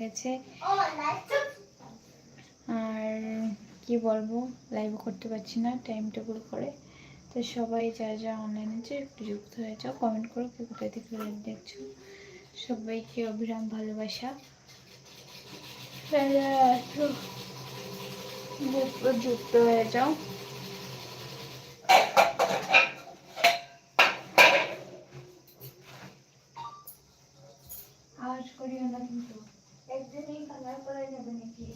গেছে আর কি বলব লাইভ করতে পারছি না টাইম টেবিল করে। তো সবাই যা যা অনলাইনে যে একটু যুক্ত হয়ে যাও কমেন্ট করো কে কোথায় থেকে লাইভ দেখছ। সবাইকে অবিরাম ভালোবাসা। যুক্ত হয়ে যাও আওয়াজ করিও না কিন্তু একদিনেই কালার করা যাবে নাকি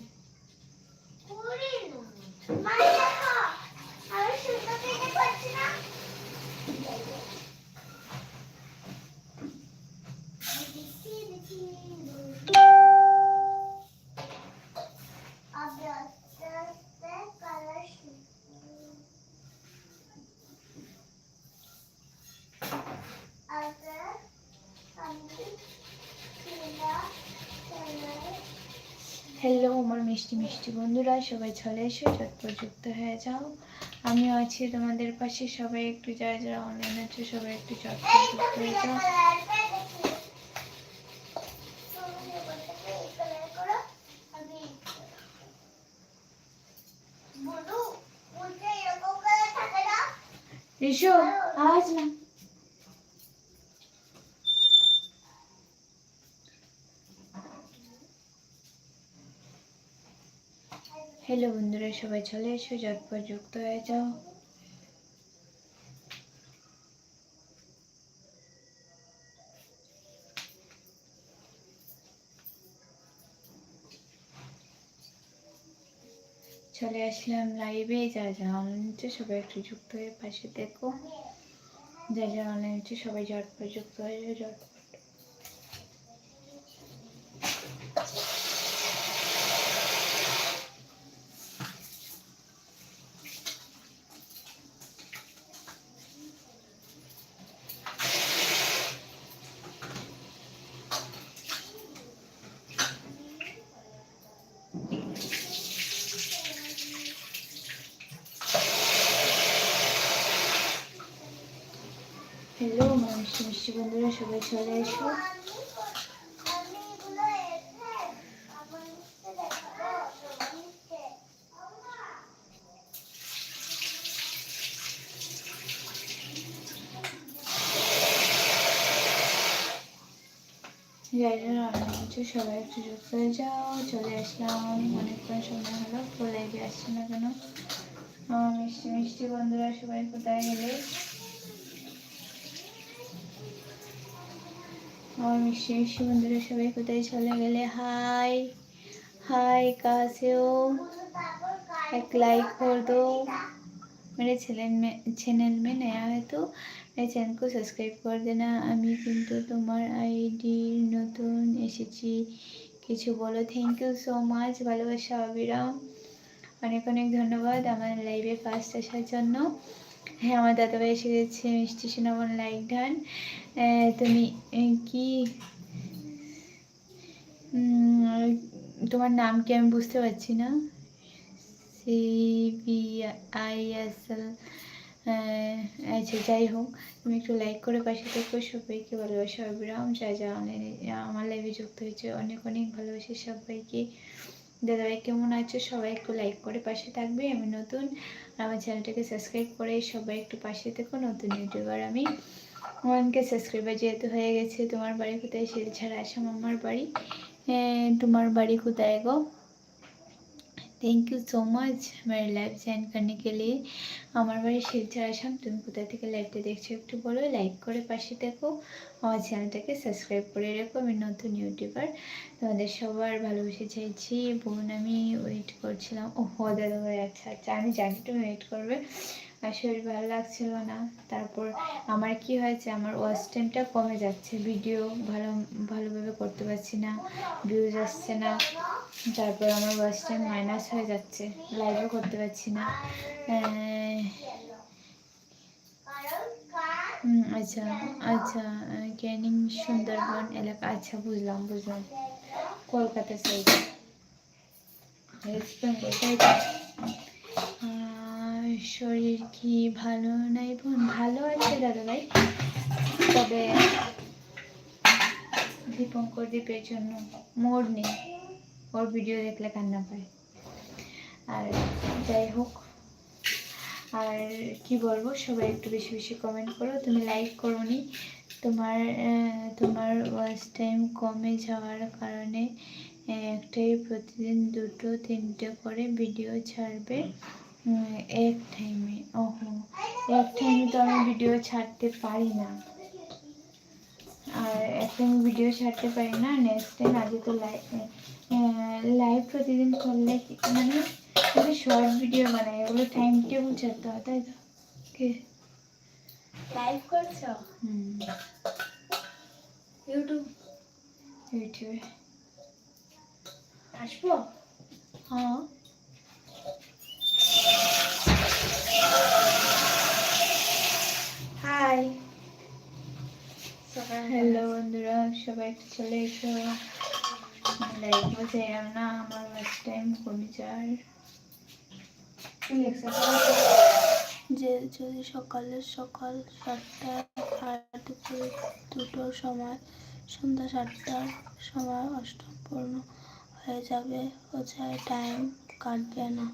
হ্যালো, আমার মিষ্টি মিষ্টি বন্ধুরা, সবাই চলে এসো, চটপট যুক্ত হয়ে যাও। আমিও আছি তোমাদের পাশে, সবাই একটু যারা যারা অনলাইন আছে, সবাই একটু চটপট যুক্ত হয়ে যাও। ঋষু আওয়াজ না। হ্যালো বন্ধুরা, সবাই চলে এসো চটপট যুক্ত হয়ে যাও। চলে আসলাম লাইভে যা যা অনলাইন হচ্ছে, সবাই একটু যুক্ত হয়ে পাশে দেখো। যা যা অনলাইন সবাই ঝটপট যুক্ত হয়ে যাও ঝটপট হ্যালো আমার মিষ্টি মিষ্টি বন্ধুরা সবাই চলে এসো। যাই যারা অনেক সবাই একটু যুক্ত হয়ে যাও। চলে আসলাম। অনেকক্ষণ সময় হলো। তো লাইভে আসছে না কেন? আমার মিষ্টি মিষ্টি বন্ধুরা সবাই কোথায় গেলে? আমার মিষ্টি মিষ্টি বন্ধুরা সবাই কোথায় চলে গেলে হাই हाय कहाँ से हो एक लाइक कर दो मेरे चैनल में चैनल में नया है तो मेरे चैनल को সাবস্ক্রাইব করে দেনা আমি কিন্তু তোমার আইডি নতুন এসেছি কিছু বলো থ্যাংক ইউ সো মাচ ভালোবাসা অবিরাম অনেক অনেক ধন্যবাদ আমার লাইভে ফার্স্ট আসার জন্য হ্যাঁ আমার দাদাভাই এসে গেছে, মিষ্টি সোনাবন লাইক ডান তুমি কি? তোমার নাম কি আমি বুঝতে পারছি না? C B I S L আচ্ছা যাই হোক, তুমি একটু লাইক করে পাশে থেকো। সবাইকে ভালোবাসা, অবিরাম, যা যা অনলাইনে আমার লাইভে যুক্ত হয়েছে, অনেক অনেক ভালোবাসি সবাইকে। দাদাভাই কেমন আছো? সবাই একটু লাইক করে পাশে থাকবে। আমি নতুন। আমার চ্যানেলটাকে সাবস্ক্রাইব করে সবাই একটু পাশে থেকো, নতুন ইউটিউবার আমি। ওয়ানকে সাবস্ক্রাইবার যেহেতু হয়ে গেছে, তোমার বাড়ি কোথায়? সে ছাড়া আসাম, আমার বাড়ি। তোমার বাড়ি কোথায় গো? থ্যাংক ইউ সো মাচ আমার লাইভ জয়েন করনে গেলে আমার বাড়ি শিলচর আসাম তুমি কোথা থেকে লাইভটা দেখছ একটু বলো লাইক করে পাশে দেখো আমার চ্যানেলটাকে সাবস্ক্রাইব করে রেখো আমি নতুন ইউটিউবার তোমাদের সবার ভালোবেসে চাইছি বোন আমি ওয়েট করছিলাম ও হদা দাদা আচ্ছা আচ্ছা আমি জানি তুমি ওয়েট করবে আর শরীর ভালো লাগছিল না তারপর আমার কি হয়েছে আমার ওয়াচ টাইমটা কমে যাচ্ছে ভিডিও ভালো ভালোভাবে করতে পারছি না ভিউজ আসছে না। তারপর আমার ওয়াচ টাইম মাইনাস হয়ে যাচ্ছে। লাইভও করতে পারছি না। আচ্ছা আচ্ছা ক্যানিং সুন্দরবন এলাকা আচ্ছা বুঝলাম বুঝলাম। কলকাতা সাইড শরীর কি ভালো নাই বোন? ভালো আছে দাদা ভাই। তবে দীপঙ্কর দীপের জন্য মোর নেই। ওর ভিডিও দেখলে কান্না পায়। আর যাই হোক, আর কি বলব, সবাই একটু বেশি বেশি কমেন্ট করো। তুমি লাইক করো নি তোমার তোমার ওয়াচ টাইম কমে যাওয়ার কারণে একটাই প্রতিদিন দুটো, তিনটে করে ভিডিও ছাড়বে এক টাইমে ওহো, এক টাইমে তো আমি ভিডিও ছাড়তে পারি না। আর একটা আমি ভিডিও ছাড়তে পারি না নেক্সট টাইম আগে তো লাইভ লাইভ প্রতিদিন করলে মানে যদি শর্ট ভিডিও বানাই এগুলো টাইম টেবিল ছাড়তে হয় তাই তো? কি? লাইভ করছ? ইউটিউব ইউটিউবে আসব? হ্যাঁ। হাই হ্যালো বন্ধুরা সবাই চলে এসো। বসে এলাম না আমার ওয়াচ টাইম যে যদি সকালে সকাল সাতটা দুপুর দুটোর সময়, সন্ধ্যা সাতটার সময় অষ্টম পূর্ণ হয়ে যাবে ও চাই টাইম কাটবে না।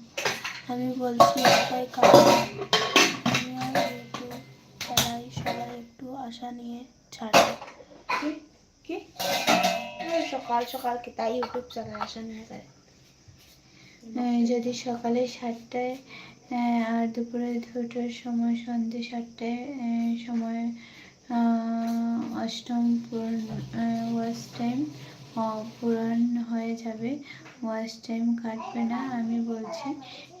আমি বলছি এটাই কাটবে আমি আর চালাই সবাই একটু আশা নিয়ে ছাড়ে। সকাল সকাল ইউটিউব যায় আহ, যদি সকালে সাতটায় আর দুপুরে দুটোর সময় সন্ধ্যে সাতটায় সময় অষ্টম পূরণ ওয়াচ টাইম পূরণ হয়ে যাবে। ওয়াচ টাইম কাটবে না আমি বলছি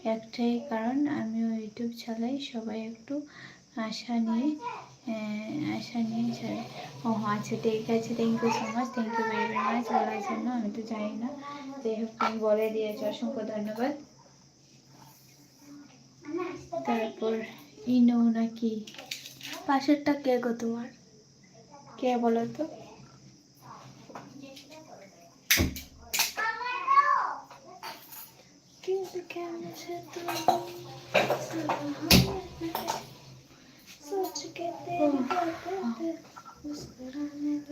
একটাই কারণ আমি ইউটিউব চালাই সবাই একটু আশা নিয়ে আশা নিয়ে ছাড়ে ও আচ্ছা ঠিক আছে thank you so much thank you very very much বলার জন্য আমি তো জানি না। যাই হোক তুমি বলে দিয়েছ অসংখ্য ধন্যবাদ। তারপর ইনো নাকি? পাশেরটা কে গো তোমার? কে বলো তো? কিন্তু কেমন সে তুমি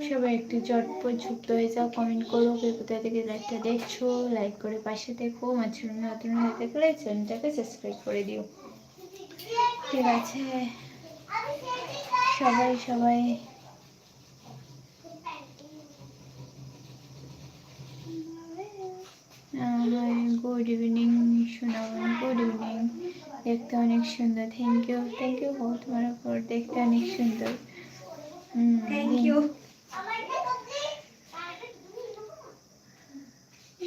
সবাই একটু চটপট যুক্ত হয়ে যাও কমেন্ট করো, কে কোথা থেকে লাইকটা দেখছ লাইক করে পাশে দেখো মাঝখানে নতুন হয়ে থাকলে চ্যানেলটাকে সাবস্ক্রাইব করে দিও। ঠিক আছে, সবাই সবাই। গুড ইভিনিং শোনাব গুড ইভিনিং দেখতে অনেক সুন্দর থ্যাংক ইউ থ্যাংক ইউ তোমার উপর দেখতে অনেক সুন্দর। You.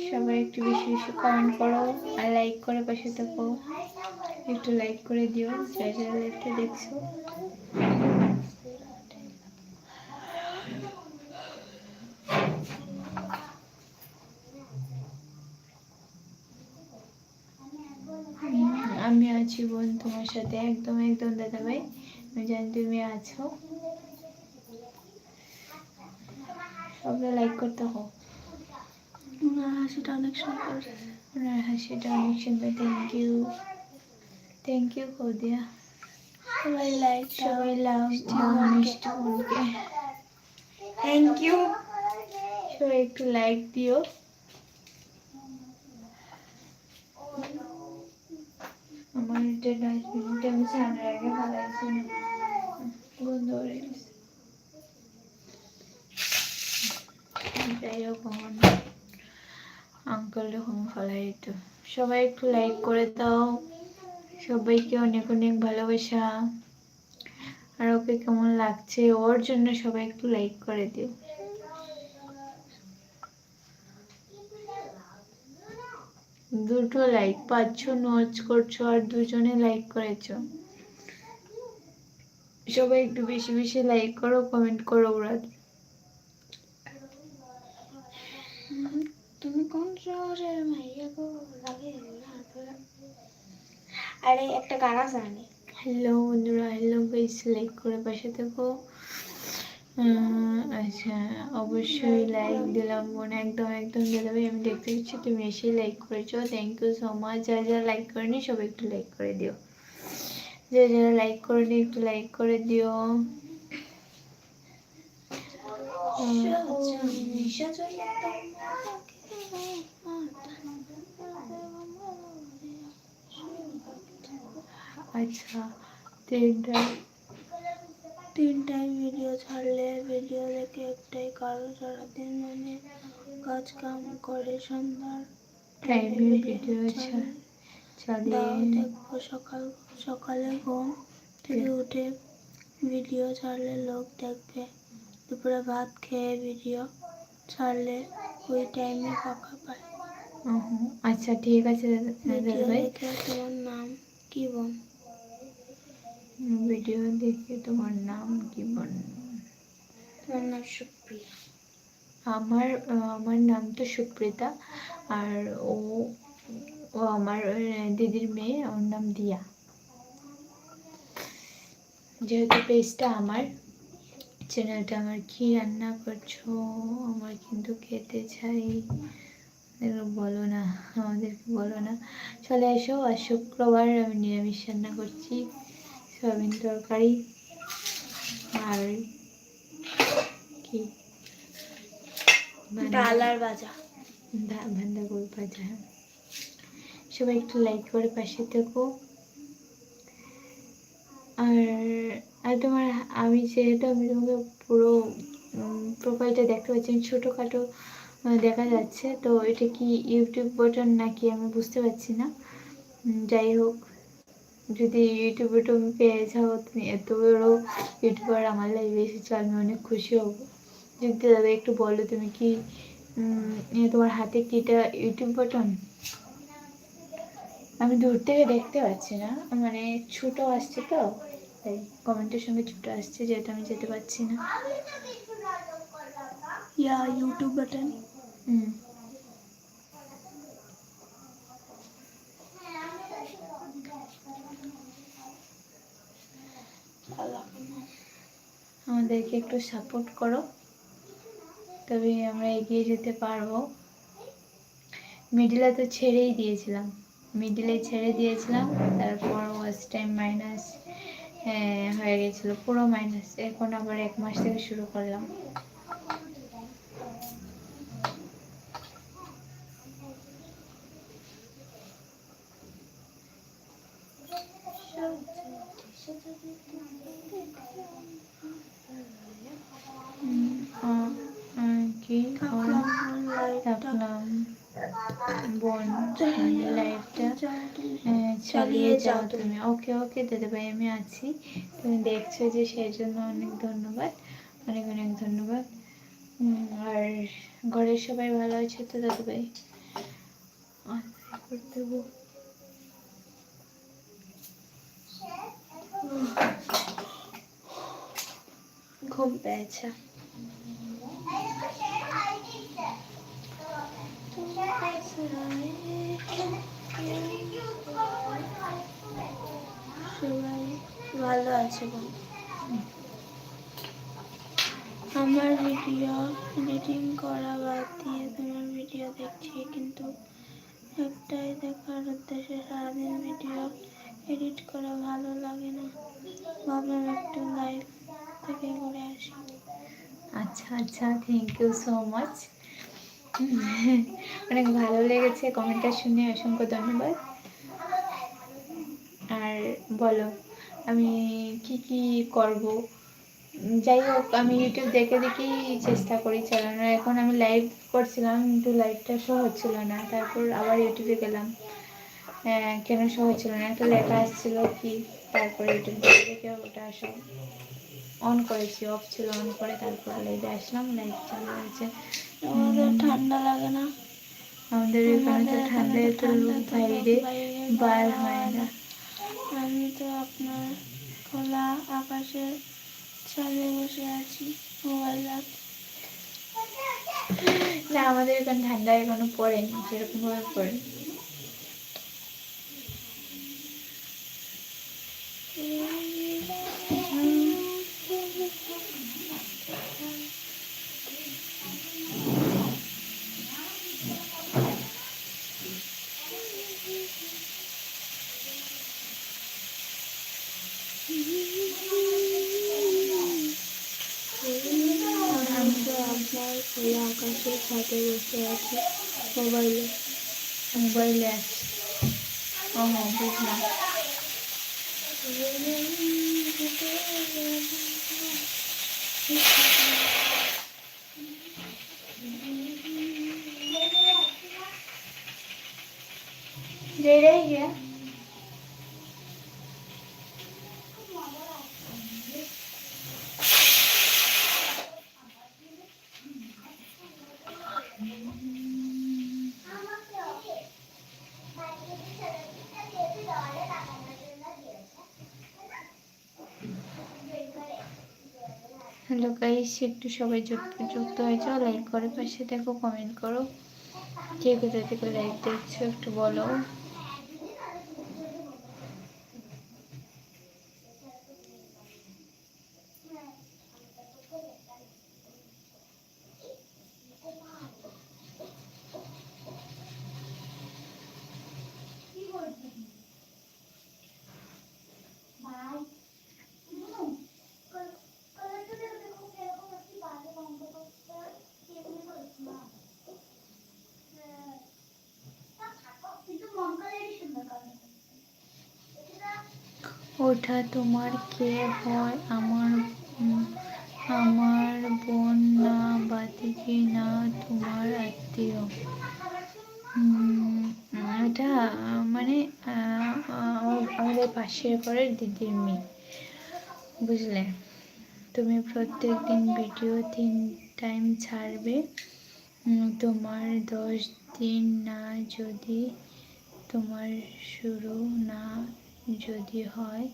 সবাই একটু বেশি বেশি কমেন্ট করো আর লাইক করে পাশে থাকো। একটু লাইক করে দিও যারা যারা লাইভটা দেখছ। আমি আছি বোন তোমার সাথে। একদম একদম দাদা ভাই আমি জানি তুমি আছো। সবাই লাইক করতে হোক ওনার হাসিটা অনেক সুন্দর। ওনার হাসিটা অনেক সুন্দর। থ্যাংক ইউ থ্যাংক ইউ কৌদিয়া সবাই লাইক সবাই লাভ মিষ্টি বোনকে থ্যাংক ইউ সবাই একটু লাইক দিও। আমার এটা ডাস্টবিনটা আমি সামনে আগে ফালাইছি না। গন্ধ হয়ে গেছে যাই হোক আমার আঙ্কেল যখন ফলাই তো। সবাই একটু লাইক করে দাও। সবাইকে অনেক অনেক ভালোবাসা। আর ওকে কেমন লাগছে? ওর জন্য সবাই একটু লাইক করে দিও। দুটো লাইক পাচ্ছ নোচ করছ আর দুজনে লাইক করেছ। সবাই একটু বেশি বেশি লাইক করো কমেন্ট করো ওরা। তুমি কোন শহরের মাইয়া গো লাগে না আরে একটা গান আছে আমি হ্যালো বন্ধুরা হ্যালো গাইস লাইক করে পাশে থেকো। আচ্ছা অবশ্যই লাইক দিলাম বোন একদম একদম দিলাম। আমি দেখতে পাচ্ছি তুমি এসেই লাইক করেছ। থ্যাংক ইউ সো মাচ যারা যারা লাইক করেনি সবাই একটু লাইক করে দিও। যারা যারা লাইক করেনি একটু লাইক করে দিও। আচ্ছা তিনটা। তিনটায় ভিডিও ছাড়লে ভিডিও দেখে একটাই কারণ সারাদিন মানে কাজ কাম করে সন্ধ্যার টাইমে ভিডিও দেখব সকাল সকালে ঘুম থেকে উঠে ভিডিও ছাড়লে লোক দেখবে। দুপুরে ভাত খেয়ে ভিডিও ছাড়লে ওই টাইমে ফাঁকা পায়। আচ্ছা ঠিক আছে তোমার নাম কি বোন? ভিডিও দেখে তোমার নাম কি বল? তোমার নাম সুপ্রিয়া। আমার আমার নাম তো সুপ্রিতা আর ও ও আমার দিদির মেয়ে ওর নাম দিয়া। যেহেতু পেজটা আমার চ্যানেলটা আমার কি রান্না করছ আমার কিন্তু খেতে চাই। বলো না আমাদেরকে বলো না। চলে এসো আর শুক্রবার আমি নিরামিষ রান্না করছি। সয়াবিন তরকারি আর কি? ডাল আর ভাজা। বাঁধাকপি ভাজা। সবাই একটু লাইক করে পাশে থেকো। আর আর তোমার আমি যেহেতু আমি তোমাকে পুরো প্রোফাইলটা দেখতে পাচ্ছি ছোটোখাটো দেখা যাচ্ছে তো এটা কি ইউটিউব বাটন নাকি আমি বুঝতে পারছি না। যাই হোক। যদি ইউটিউবে তুমি পেয়ে যাও তুমি এত বড় ইউটিউবার আমার লাইভে এসেছ আমি অনেক খুশি হব। যদি দাদা একটু বলো তুমি কি তোমার হাতে কি এটা ইউটিউব বাটন আমি দূর থেকে দেখতে পাচ্ছি না মানে ছোট আসছে তো তাই কমেন্টের সঙ্গে ছোট আসছে যেহেতু আমি যেতে পারছি না। ইয়া ইউটিউব বাটন হুম। আমাদেরকে একটু সাপোর্ট করো। তবে আমরা এগিয়ে যেতে পারব। মিডিলে তো ছেড়েই দিয়েছিলাম। মিডিলে ছেড়ে দিয়েছিলাম, তারপর ওয়ার্স্ট টাইম মাইনাস হয়ে গেছিল। পুরো মাইনাস এখন আবার এক মাস থেকে শুরু করলাম উম, আহ, আহ, কি থাকলাম লাইভটা থাকলাম বোন লাইফটা যাও তুমি হ্যাঁ, চালিয়ে চালিয়ে যাও তুমি। ওকে ওকে দাদা ভাই আমি আছি। তুমি দেখছ যে সেই জন্য অনেক ধন্যবাদ। অনেক অনেক ধন্যবাদ। আর ঘরের সবাই ভালো আছে তো দাদা ভাই? আচ্ছা, করতে। ঘুম পেয়েছে। সবাই ভালো আছে আমার ভিডিও এডিটিং করা বাদ দিয়ে তোমার ভিডিও দেখছি, কিন্তু একটাই দেখার উদ্দেশ্যে সারাদিন ভিডিও এডিট করা ভালো লাগে না। ভাবলাম একটু লাইভ থেকে ঘুরে আসি। আচ্ছা আচ্ছা থ্যাংক ইউ সো মাচ অনেক ভালো লেগেছে কমেন্টটা শুনে, অসংখ্য ধন্যবাদ। আর বলো, আমি কি কি করব? যাই হোক, আমি ইউটিউব দেখে দেখেই চেষ্টা করি চালানোর। এখন আমি লাইভ করছিলাম, কিন্তু লাইভটা শো হচ্ছিল না। তারপর আবার ইউটিউবে গেলাম। কেন শো হচ্ছিল না? একটা লেখা আসছিল কি? তারপর ইউটিউব দেখে দেখে ওটা সব অন করেছি অফ ছিল অন করে তারপর লাইভে আসলাম লাইভ চালু হয়েছে। আমাদের ঠান্ডা লাগে না। আমাদের এখানে তো আমাদের ঠান্ডা এখানে তো লোক বাইরে বার হয় না। আমি তো আপনার খোলা আকাশে ছাদে বসে আছি মোবাইল না আমাদের এখানে ঠান্ডা এখনও পড়েনি সেরকম ভাবে পড়ে আমি তো खाते रहते हैं ऐसे मोबाइल मोबाइल ऐप हाँ हाँ देखना दे रही है হ্যালো গাইস, একটু সবাই যুক্ত যুক্ত হয়ে যাও লাইক করে পাশে দেখো কমেন্ট করো। কে কোথা থেকে লাইক দেখছ একটু বলো। ওটা তোমার কে হয়? আমার আমার বোন না, বাতিকি না, তোমার আত্মীয়? এটা মানে আমাদের পাশের ঘরের দিদির মেয়ে। বুঝলে? তুমি প্রত্যেক দিন ভিডিও তিন টাইম ছাড়বে। তোমার দশ দিন না যদি তোমার শুরু না যদি হয়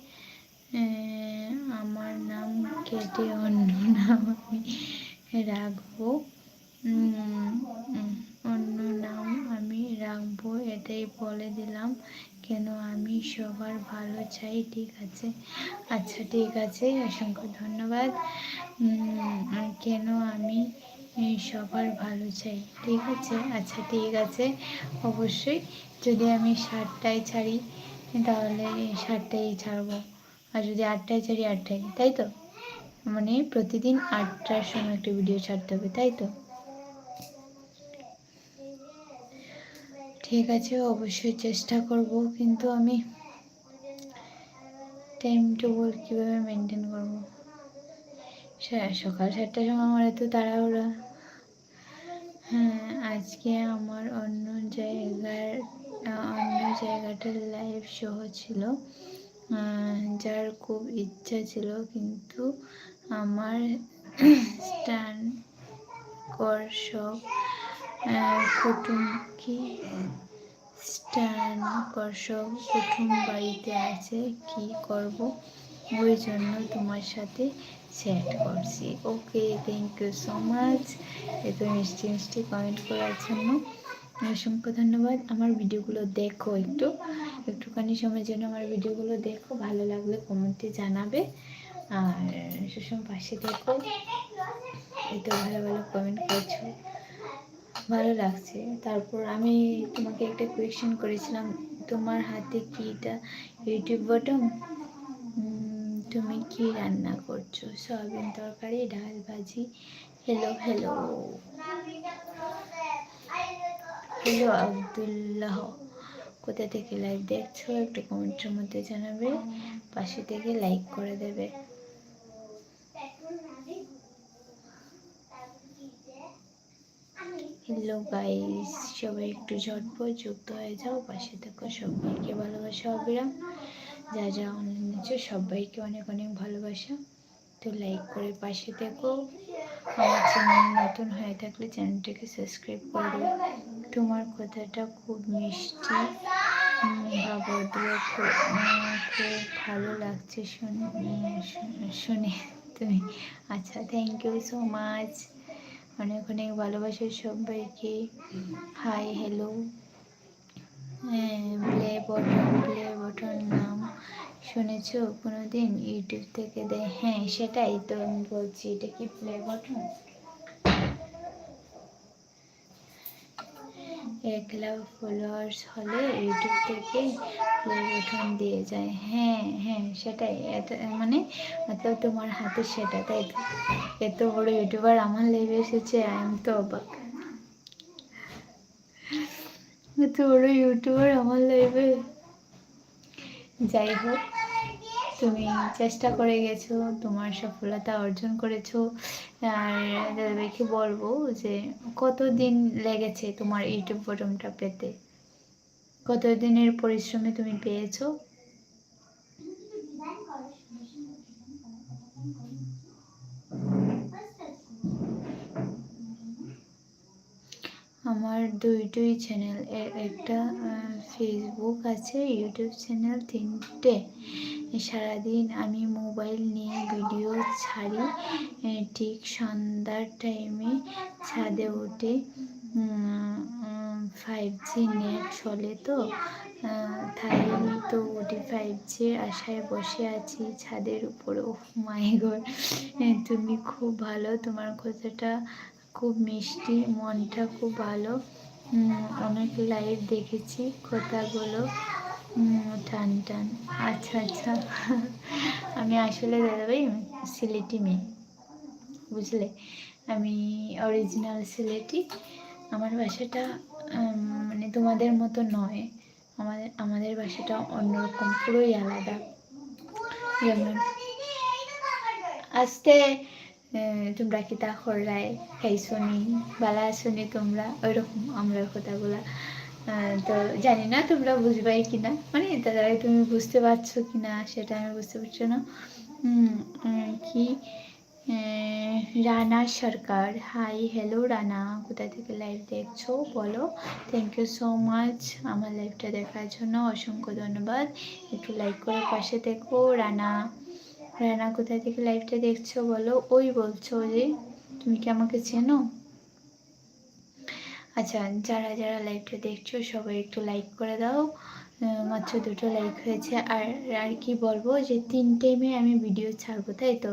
আমার নাম কেটে অন্য নাম আমি রাখব। অন্য নাম আমি রাখব, এটাই বলে দিলাম। কেন আমি সবার ভালো চাই, ঠিক আছে? আচ্ছা ঠিক আছে, অসংখ্য ধন্যবাদ। কেন আমি সবার ভালো চাই, ঠিক আছে? আচ্ছা ঠিক আছে, অবশ্যই। যদি আমি সাতটায় ছাড়ি, তাহলে সাতটায় ছাড়বো। আর যদি আটটায় ছাড়ি আটটায় তাই তো? মানে প্রতিদিন আটটার সময় একটা ভিডিও ছাড়তে হবে, তাই তো? ঠিক আছে, অবশ্যই চেষ্টা করব, কিন্তু আমি টাইম টেবল কীভাবে মেনটেন করব? সকাল সাতটার সময় আমার এত তাড়াহুড়া। হ্যাঁ আজকে আমার অন্য জায়গার অন্য জায়গাটার লাইভ শো ছিল। যার খুব ইচ্ছা ছিল কিন্তু আমার স্টান কর সব আহ, কুটুম কি স্টান কর সব কুটুম বাড়িতে আছে কি করব? ওই জন্য তোমার সাথে চ্যাট করছি। Okay thank you so much এত মিষ্টি মিষ্টি কমেন্ট করার জন্য অসংখ্য ধন্যবাদ। আমার ভিডিওগুলো দেখো একটু। একটুখানি সময়ের জন্য আমার ভিডিওগুলো দেখো, ভালো লাগলে কমেন্টে জানাবে। আর সুষম, পাশে দেখো, এত ভালো ভালো কমেন্ট করছ। ভালো লাগছে। তারপর আমি তোমাকে একটা কোয়েশ্চেন করেছিলাম, তোমার হাতে কি এটা ইউটিউব বটম তুমি কি রান্না করছ? সয়াবিন তরকারি, ডাল ভাজি হ্যালো হ্যালো হ্যালো আবদুল্লাহ। কোথা থেকে লাইভ দেখছ, একটু কমেন্টের মধ্যে জানাবে। পাশে থেকে লাইক করে দেবে। হ্যালো গাইস সবাই একটু ঝটপট যুক্ত হয়ে যাও। পাশে থাকো সবাইকে ভালোবাসা, অবিরাম। যা যা অনলাইন আছে সবাইকে অনেক অনেক ভালোবাসা। তো লাইক করে পাশে থেকো। আমার চ্যানেল নতুন হয়ে থাকলে চ্যানেলটাকে সাবস্ক্রাইব করে তোমার কথাটা খুব মিষ্টি। খুব ভালো লাগছে শুনে তুমি। আচ্ছা থ্যাংক ইউ সো মাচ অনেক অনেক ভালোবাসা সবাইকে। Hi hello play button play button নাম শুনেছ? কোনো দিন ইউটিউব থেকে দেয় হ্যাঁ সেটাই তো আমি বলছি, এটা কি প্লে বটন এক লাখ ফলোয়ার্স হলে ইউটিউব থেকে বাটন দিয়ে যায়। হ্যাঁ হ্যাঁ সেটাই। এত মানে মতলব তোমার হাতে সেটা, তাই এত বড় ইউটিউবার আমার লেভে এসেছে আই এম তো অবাক। এত বড় ইউটিউবার আমার লাইভে যাই হোক। তুমি চেষ্টা করে গেছো, তোমার সফলতা অর্জন করেছ। আর দাদাভাইকে বলব যে, কতদিন লেগেছে তোমার ইউটিউব বটমটা পেতে? কতদিনের পরিশ্রমে তুমি পেয়েছ? আমার দুই দুই চ্যানেল একটা ফেসবুক আছে ইউটিউব চ্যানেল তিনটে। সারাদিন আমি মোবাইল নিয়ে ভিডিও ছাড়ি ঠিক সন্ধ্যার টাইমে ছাদে উঠে ফাইভ জি নেট চলে তো তাই তো উঠে ফাইভ জি আশায় বসে আছি ছাদের উপরে। মাই গড তুমি খুব ভালো, তোমার কথাটা খুব মিষ্টি মনটা খুব ভালো। অনেক লাইভ দেখেছি কথাগুলো টান টান। আচ্ছা আচ্ছা। আমি আসলে দাদাভাই সিলেটি মেয়ে বুঝলে? আমি অরিজিনাল সিলেটি। আমার উম, মানে তোমাদের মতো নয়। আমাদের আমাদের ভাষাটা অন্যরকম পুরোই আলাদা। যেমন আস্তে তোমরা কি তা করলাই? খাইছনি বালা আসনি তোমরা ওইরকম আমরা কথাগুলা। তো জানি না তোমরা বুঝবাই কিনা। মানে দাদাভাই তুমি বুঝতে পারছ কিনা সেটা আমি বুঝতে পারছি না। কি? রানা সরকার, হাই, হ্যালো রানা, কোথা থেকে লাইভ দেখছ? বলো। থ্যাংক ইউ সো মাচ আমার লাইভটা দেখার জন্য অসংখ্য ধন্যবাদ। একটু লাইক করে পাশে দেখো রানা। রানা, কোথায় থেকে লাইভটা দেখছ বলো? ওই বলছো যে, তুমি কি আমাকে চেনো? আচ্ছা যারা যারা লাইভটা দেখছ, সবাই একটু লাইক করে দাও। মাত্র দুটো লাইক হয়েছে। আর আর কি বলব যে, তিন টাইমে আমি ভিডিও ছাড়বো, তাই তো?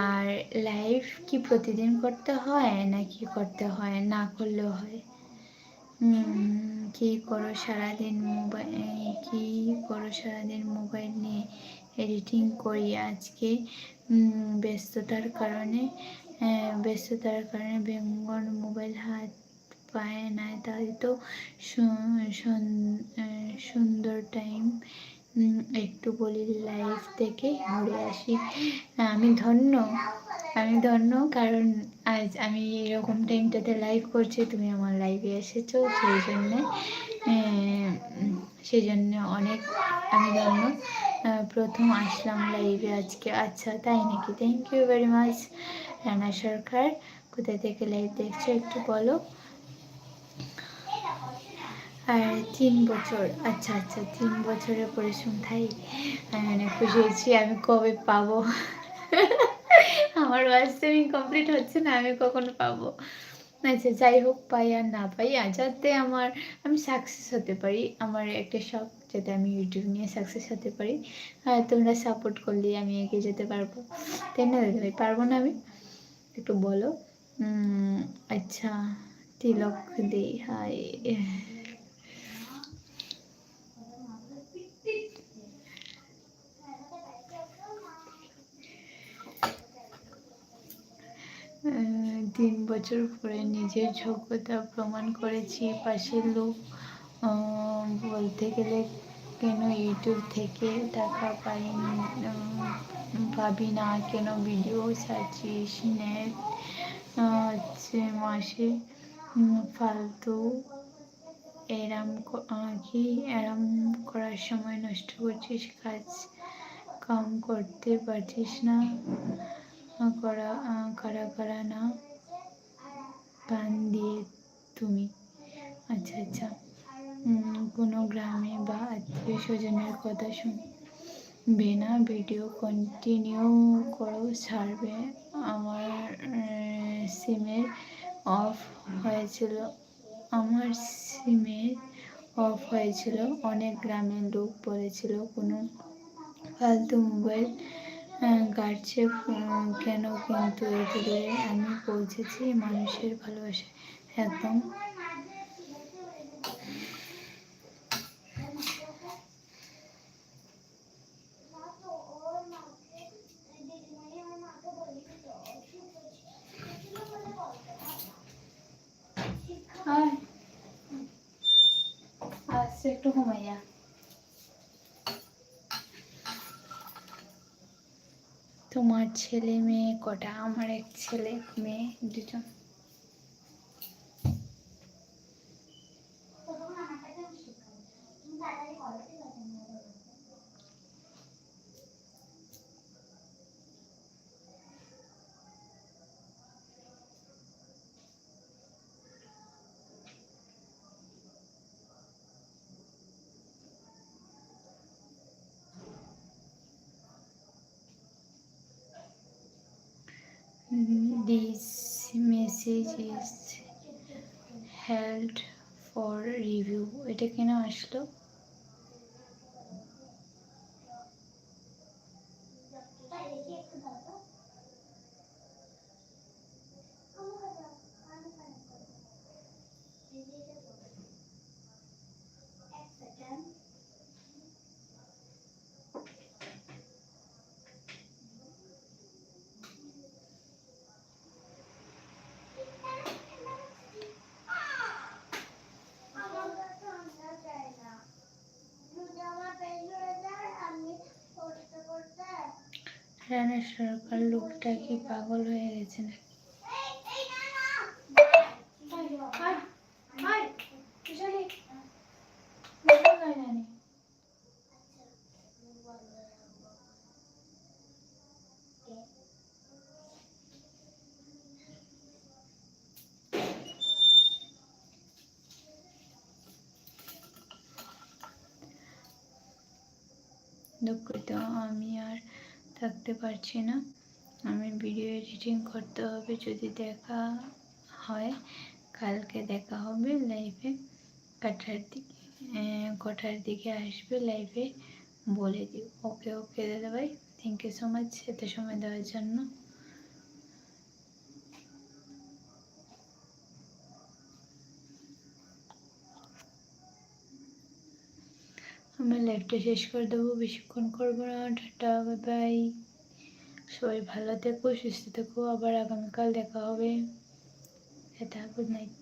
আর লাইভ কি প্রতিদিন করতে হয়, নাকি করতে হয়, না করলেও হয়? কি করো সারাদিন মোবাইল কি করো সারাদিন মোবাইল নিয়ে? এডিটিং করি আজকে। ব্যস্ততার কারণে ব্যস্ততার কারণে বেঙ্গল মোবাইল হাত পায় না তাই তো সুন্দর টাইম একটু বলি লাইফ থেকে ঘুরে আসি। আমি ধন্য আমি ধন্য, কারণ আজ আমি এরকম টাইমটাতে লাইভ করছি, তুমি আমার লাইভে এসেছ, সেই জন্যে সেই জন্য অনেক আমি ধন্য। প্রথম আসলাম লাইভে আজকে। আচ্ছা তাই নাকি? Thank you very much Rana Sarkar. কোথা থেকে লাইভ দেখছ একটু বলো। আর তিন বছর আচ্ছা আচ্ছা তিন বছরের পরিশ্রম, তাই? আমি অনেক খুশি হয়েছি, আমি কবে পাবো? আমার বাস্তবিক কমপ্লিট হচ্ছে না, আমি কখনো পাবো? আচ্ছা যাই হোক পাই আর না পাই আর যাতে আমার, আমি সাকসেস হতে পারি, আমার একটা শখ যাতে আমি ইউটিউব নিয়ে সাকসেস হতে পারি আর তোমরা সাপোর্ট করলে আমি এগিয়ে যেতে পারব। তাই না দাদাভাই পারব না আমি? একটু বলো। আচ্ছা তিলক দে হাই তিন বছর পরে নিজের যোগ্যতা প্রমাণ করেছি। পাশের লোক বলতে গেলে কেন ইউটিউব থেকে টাকা পাই পাবি না কেন ভিডিও ছাড়ছিস নেট হচ্ছে মাসে ফালতু এরাম ক- এরাম করার সময় নষ্ট করছিস, কাজ কাম করতে পারছিস না, করা কারা কারা না। গান দিয়ে তুমি। আচ্ছা আচ্ছা। কোনো গ্রামে বা আত্মীয় স্বজনের কথা শুনবে না, ভিডিও কন্টিনিউ করো, ছাড়বে। আমার সিমের অফ হয়েছিল। আমার সিমের অফ হয়েছিল। অনেক গ্রামের লোক বলেছিল, কোনো ফালতু মোবাইল গাড়ছে উম, কেন কিন্তু দূরে আমি পৌঁছেছি মানুষের ভালোবাসা একদম। একটু ঘুমাইয়া। তোমার ছেলে মেয়ে কটা? আমার এক ছেলে মেয়ে দুজন। This message is held for review. এটা কেন আসলো রানা সরকার লোকটা কি পাগল হয়ে গেছে না? দুঃখিত আমি আর থাকতে পারছি না। আমি ভিডিও এডিটিং করতে হবে, যদি দেখা হয়, কালকে দেখা হবে লাইভে কাটার দিকে কটার দিকে আসবে লাইভে বলে দিও ওকে ওকে দাদা ভাই থ্যাংক ইউ সো মাচ এত সময় দেওয়ার জন্য। আমার লাইভটা শেষ করে দেবো। বেশিক্ষণ করব না। টাটা বাই বাই সবাই ভালো থেকো, সুস্থ থেকো। আবার আগামীকাল দেখা হবে। এটা গুড নাইট